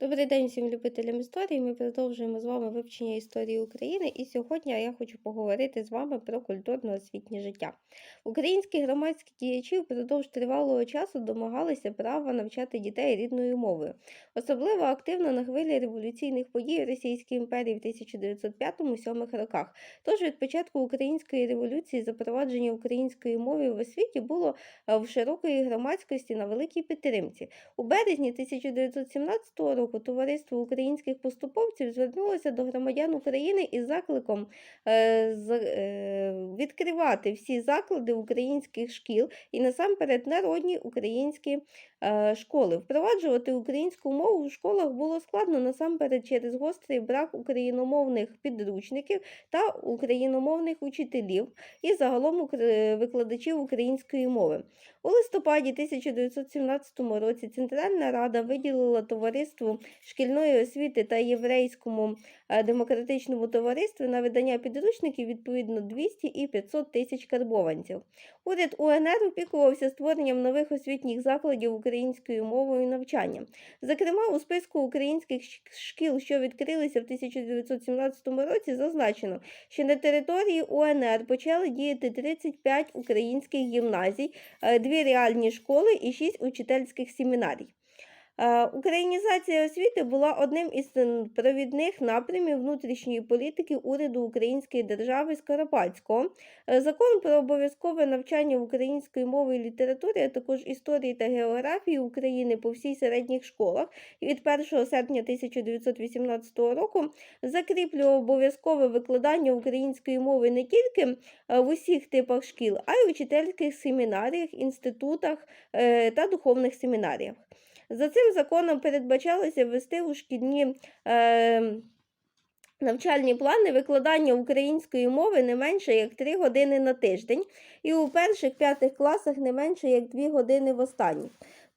Добрий день всім любителям історії. Ми продовжуємо з вами вивчення історії України. І сьогодні я хочу поговорити з вами про культурно-освітнє життя. Українські громадські діячі впродовж тривалого часу домагалися права навчати дітей рідною мовою. Особливо активно на хвилі революційних подій Російської імперії в 1905-1907 роках. Тож від початку української революції запровадження української мови в освіті було е, в широкої громадськості на великій підтримці. У березні 1917 року Товариство українських поступовців звернулося до громадян України із закликом е, з- е, відкривати всі заклади українських шкіл і насамперед народні українські е, школи. Впроваджувати українську мову в школах було складно насамперед через гострий брак україномовних підручників та україномовних учителів і загалом викладачів української мови. У листопаді 1917 році Центральна Рада виділила товариству шкільної освіти та єврейському е, демократичному товариству на видання підручників відповідно 200 і 500 тисяч карбованців. Уряд УНР опікувався створенням нових освітніх закладів українською мовою і навчанням. Зокрема, у списку українських шкіл, що відкрилися в 1917 році, зазначено, що на території УНР почали діяти 35 українських гімназій, е, дві реальні школи і шість учительських семінарій. Е, Українізація освіти була одним із провідних напрямів внутрішньої політики уряду Української держави Скоропадського. Е, Закон про обов'язкове навчання української мови і літератури, а також історії та географії України по всій середніх школах від 1 серпня 1918 року закріплював обов'язкове викладання української мови не тільки е, в усіх типах шкіл, а й у учительських семінаріях, інститутах та духовних семінаріях. За цим законом передбачалося ввести у шкільні е, навчальні плани викладання української мови не менше як 3 години на тиждень, і у перших п'ятих класах не менше як 2 години в останніх.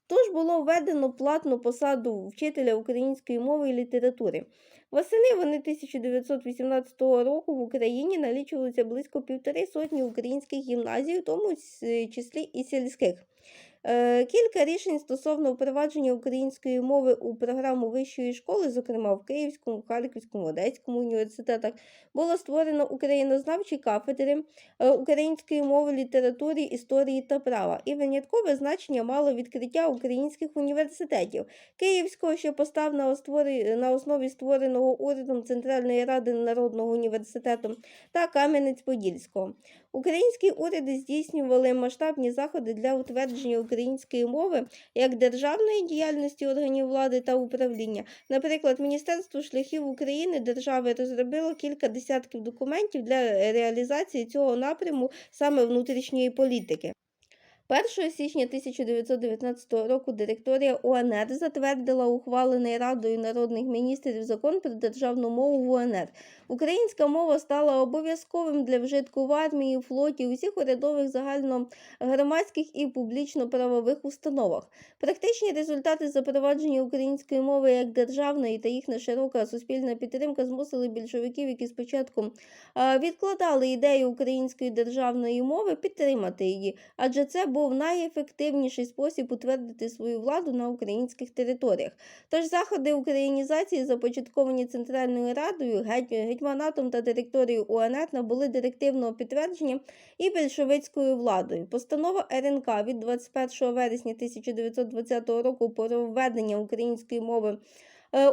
Тож було введено платну посаду вчителя української мови і літератури. Восени вони 1918 року в Україні налічувалося близько півтори сотні українських гімназій, у тому числі і сільських. Е, Кілька рішень стосовно впровадження української мови у програму вищої школи, зокрема в Київському, Харківському, Одеському університетах, було створено українознавчі кафедри е, української мови, літератури, історії та права. І виняткове значення мало відкриття українських університетів Київського, що постав на, основі створеного урядом Центральної ради Народного університету, та Кам'янець-Подільського. Українські уряди здійснювали масштабні заходи для утвердження української мови як державної діяльності органів влади та управління. Наприклад, Міністерство шляхів України держави розробило кілька десятків документів для реалізації цього напряму саме внутрішньої політики. 1 січня 1919 року директорія УНР затвердила ухвалений Радою народних міністрів закон про державну мову в УНР. Українська мова стала обов'язковим для вжитку в армії, флоті, усіх урядових загальногромадських і публічно-правових установах. Практичні результати запровадження української мови як державної та їхня широка суспільна підтримка змусили більшовиків, які спочатку відкладали ідею української державної мови, підтримати її, адже це був найефективніший спосіб утвердити свою владу на українських територіях. Тож заходи українізації, започатковані Центральною Радою, геть- гетьманатом та директорією УНР, набули директивного підтвердження і більшовицькою владою. Постанова РНК від 21 вересня 1920 року про введення української мови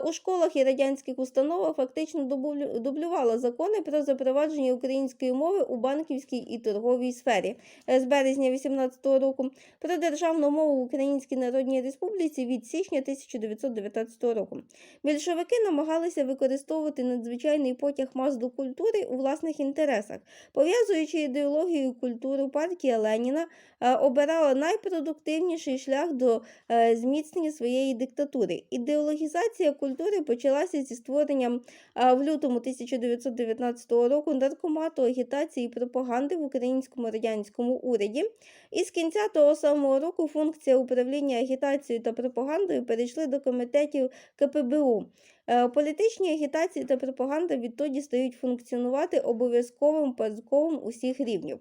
у школах і радянських установах фактично дублю- дублювала закони про запровадження української мови у банківській і торговій сфері Е, з березня 18 року, про державну мову в Українській Народній Республіці від січня 1919 року. Більшовики намагалися використовувати надзвичайний потяг мас до культури у власних інтересах. Пов'язуючи ідеологію культуру, партія Леніна е, обирала найпродуктивніший шлях до е, зміцнення своєї диктатури. Ідеологізація культури почалася зі створенням в лютому 1919 року наркомату агітації і пропаганди в українському радянському уряді. І з кінця того самого року функція управління агітацією та пропагандою перейшли до комітетів КПБУ. Е, Політичні агітації та пропаганда відтоді стають функціонувати обов'язковим пазковим усіх рівнів.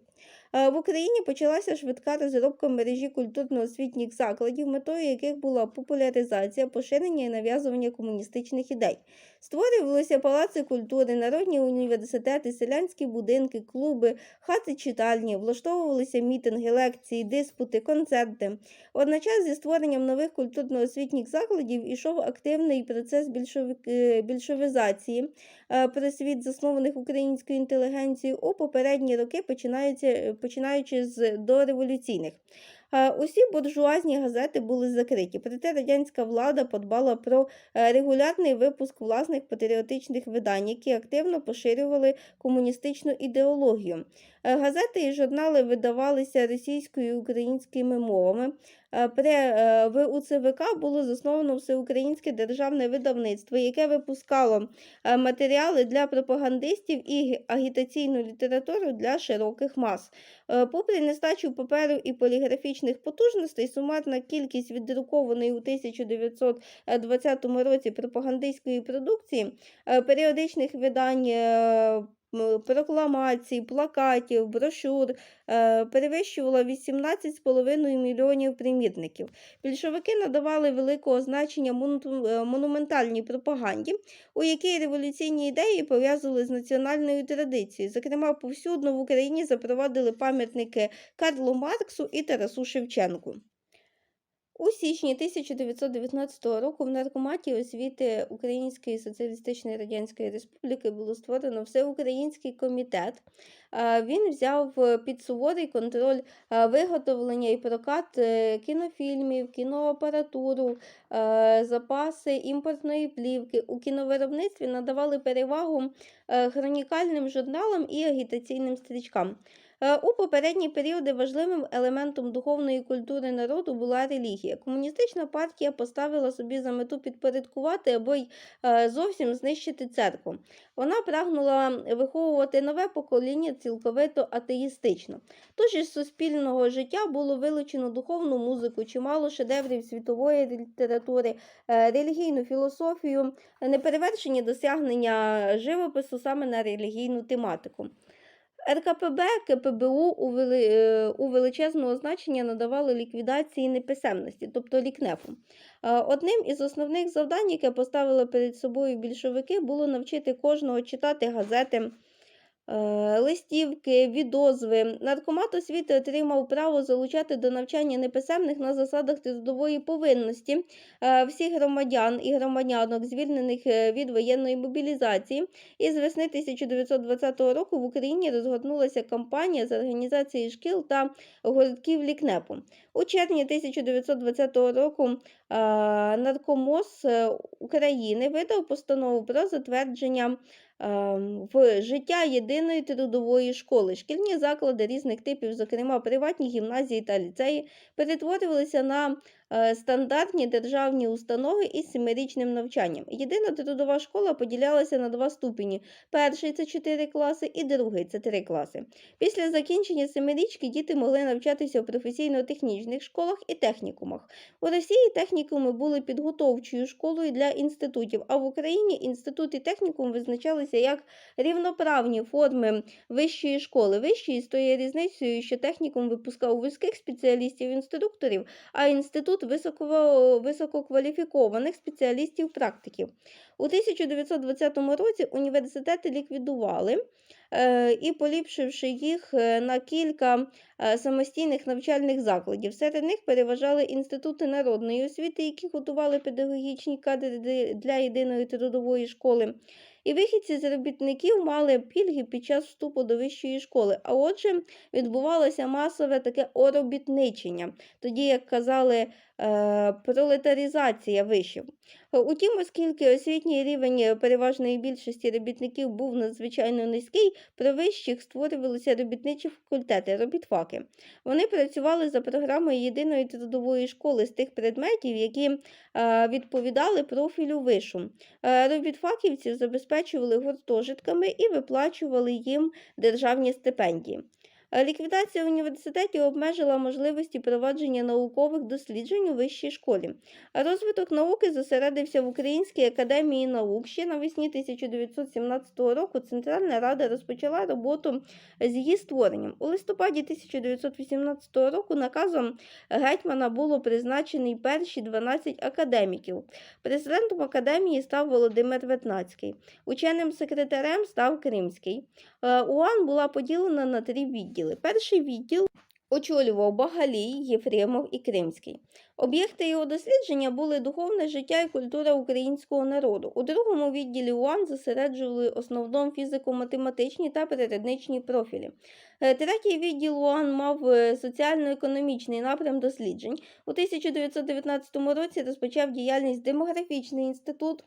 Е, В Україні почалася швидка розробка мережі культурно-освітніх закладів, метою яких була популяризація, поширення і нав'язування комуністичних ідей. Створювалися палаци культури, народні університети, селянські будинки, клуби, хати читальні, влаштовувалися мітинги, лекції, диспути, концерти. Одночас зі створенням нових культурно-освітніх закладів ішов активний процес більшовик- е, більшовизації е, просвіт, заснованих українською інтелігенцією у попередні роки, починаючи, починаючи з дореволюційних. Е, Усі буржуазні газети були закриті, проте радянська влада подбала про е, регулярний випуск власних патріотичних видань, які активно поширювали комуністичну ідеологію. Е, Газети і журнали видавалися російською і українськими мовами. При УЦВК було засновано всеукраїнське державне видавництво, яке випускало матеріали для пропагандистів і агітаційну літературу для широких мас. Попри нестачу паперу і поліграфічних потужностей, сумарна кількість віддрукованої у 1920 році пропагандистської продукції, е, періодичних видань, е, прокламацій, плакатів, брошур е, перевищувала 18,5 мільйонів примірників. Більшовики надавали великого значення е, монументальній пропаганді, у якій революційні ідеї пов'язували з національною традицією. Зокрема, повсюдно в Україні запровадили пам'ятники Карлу Марксу і Тарасу Шевченку. У січні 1919 року в Наркоматі освіти Української Соціалістичної Радянської Республіки було створено Всеукраїнський комітет. Він взяв е, під суворий контроль виготовлення і прокат е, кінофільмів, кіноапаратуру, запаси імпортної плівки. У кіновиробництві надавали перевагу е, хронікальним журналам і агітаційним стрічкам. Е, У попередні періоди важливим елементом духовної культури народу була релігія. Комуністична партія поставила собі за мету підпорядкувати або й е, зовсім знищити церкву. Вона прагнула виховувати нове покоління цілковито атеїстично. Тож із суспільного життя було вилучено духовну музику, чимало шедеврів світової літератури, е, релігійну філософію, неперевершені досягнення живопису саме на релігійну тематику. РКПБ, КПБУ у, вели, е, у величезного значення надавали ліквідації неписемності, тобто лікнепу. Е, Одним із основних завдань, яке поставили перед собою більшовики, було навчити кожного читати газети, листівки, відозви. Наркомат освіти отримав право залучати до навчання неписемних на засадах трудової повинності е, всіх громадян і громадянок, звільнених е, від воєнної мобілізації. І з весни 1920 року в Україні розгорнулася кампанія з організації шкіл та гуртків лікнепу. У червні 1920 року е, Наркомоз е, України видав постанову про затвердження е, в життя єдиної трудової школи. Шкільні заклади різних типів, зокрема приватні гімназії та ліцеї, перетворювалися на стандартні державні установи із семирічним навчанням. Єдина трудова школа поділялася на два ступені: перший це 4 класи і другий це 3 класи. Після закінчення семирічки діти могли навчатися у професійно-технічних школах і технікумах. У Росії технікуми були підготовчою школою для інститутів, а в Україні інститут і технікум визначалися як рівноправні форми вищої школи. Вищої з тою різницею, що технікум випускав вузьких спеціалістів-інструкторів, а інститут високо, висококваліфікованих спеціалістів-практиків. У 1920 році університети ліквідували е, і поліпшивши їх е, на кілька е, самостійних навчальних закладів. Серед них переважали інститути народної освіти, які готували педагогічні кадри для єдиної трудової школи. І вихідці з робітників мали пільги під час вступу до вищої школи. А отже, відбувалося масове таке оробітничення, тоді, як казали, е, пролетарізація вишів. Е, Утім, оскільки освітній рівень переважної більшості робітників був надзвичайно низький, при вищих створювалися робітничі факультети, робітфаки. Вони працювали за програмою єдиної трудової школи з тих предметів, які е, відповідали профілю вишу. Е, Робітфаківців забезпечували гуртожитками і виплачували їм державні стипендії. Е, Ліквідація університетів обмежила можливості провадження наукових досліджень у вищій школі. Розвиток науки зосередився в Українській академії наук. Ще навесні 1917 року Центральна Рада розпочала роботу з її створенням. У листопаді 1918 року наказом гетьмана було призначений перші 12 академіків. Президентом академії став Володимир Ветнацький. Ученим секретарем став Кримський. Е, УАН була поділена на три відділи. Перший відділ очолював Багалій, Єфремов і Кримський. Об'єкти його дослідження були духовне життя і культура українського народу. У другому відділі УАН зосереджували основному фізико-математичні та природничні профілі. Е, Третій відділ УАН мав е, соціально-економічний напрям досліджень. У 1919 році розпочав діяльність демографічний інститут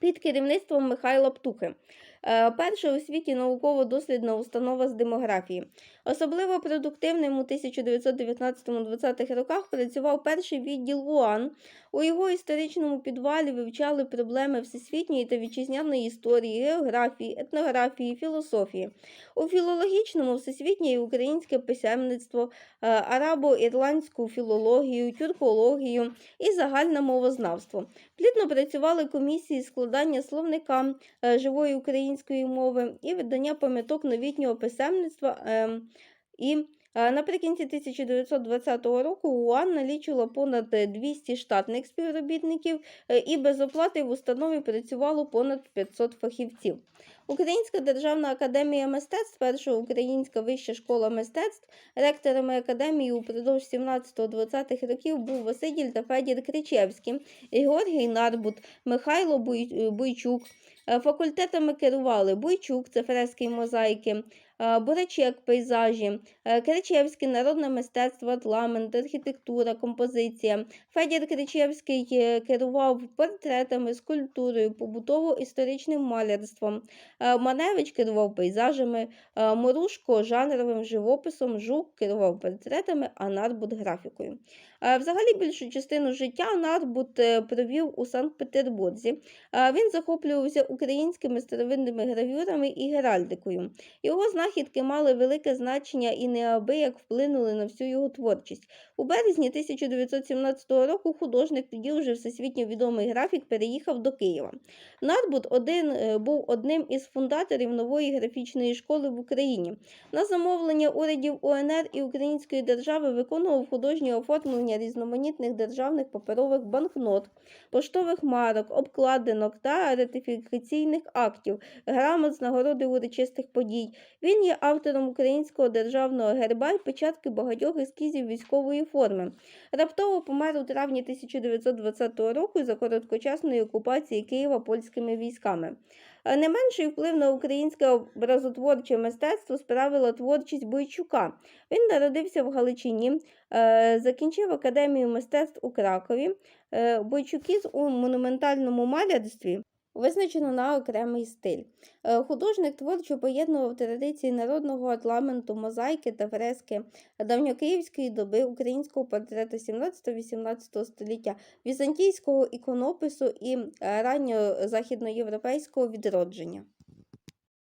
під керівництвом Михайла Птухи. Е, Перша у світі науково-дослідна установа з демографії. Особливо продуктивним у 1919-20 роках працював перший відділ УАН. У його історичному підвалі вивчали проблеми всесвітньої та вітчизняної історії, географії, етнографії, філософії. У філологічному всесвітнє і українське писемництво, е, арабо-ірландську філологію, тюркологію і загальне мовознавство. Плідно працювали комісії складання словника е, живої української мови і видання пам'яток новітнього писемництва. ем, І наприкінці 1920 року УАН налічувала понад е, 200 штатних співробітників е, і без оплати в установі працювало понад 500 фахівців. Українська державна академія мистецтв, перша українська вища школа мистецтв, ректорами академії упродовж 17-20-х років був Василь та Федір Кричевський, Георгій Нарбут, Михайло Буй- Буйчук. Е, Факультетами керували Буйчук, це фрески мозаїки, е, Борачек, пейзажі, е, Кричевський, народне мистецтво, орнамент, архітектура, композиція. Федір Кричевський е, керував портретами, скульптурою, побутово-історичним малярством. Маневич керував пейзажами, Морушко жанровим живописом, Жук керував портретами, а Нарбут графікою. Е, Взагалі більшу частину життя Нарбут е, провів у Санкт-Петербурзі. Е, Він захоплювався українськими старовинними гравюрами і геральдикою. Його знахідки мали велике значення і неабияк вплинули на всю його творчість. У березні 1917 року художник, тоді вже всесвітньо відомий графік, переїхав до Києва. Нарбут один, був одним із фундаторів нової графічної школи в Україні. На замовлення урядів УНР і Української держави виконував художнє оформлення різноманітних державних паперових банкнот, поштових марок, обкладинок та ратифікаційних актів, грамот з нагороди урочистих подій. Він є автором українського державного герба і печатки багатьох ескізів військової форми. Раптово помер у травні 1920 року за короткочасної окупації Києва польськими військами. Е, Не менший вплив на українське образотворче мистецтво справила творчість Бойчука. Він народився в Галичині, е, закінчив академію мистецтв у Кракові. Е, Бойчукіз у монументальному малярстві визначено на окремий стиль. Е, Художник творчо поєднував традиції народного орнаменту, мозаїки та фрески давньокиївської доби, українського портрета 17-18 століття, візантійського іконопису і раннього західноєвропейського відродження.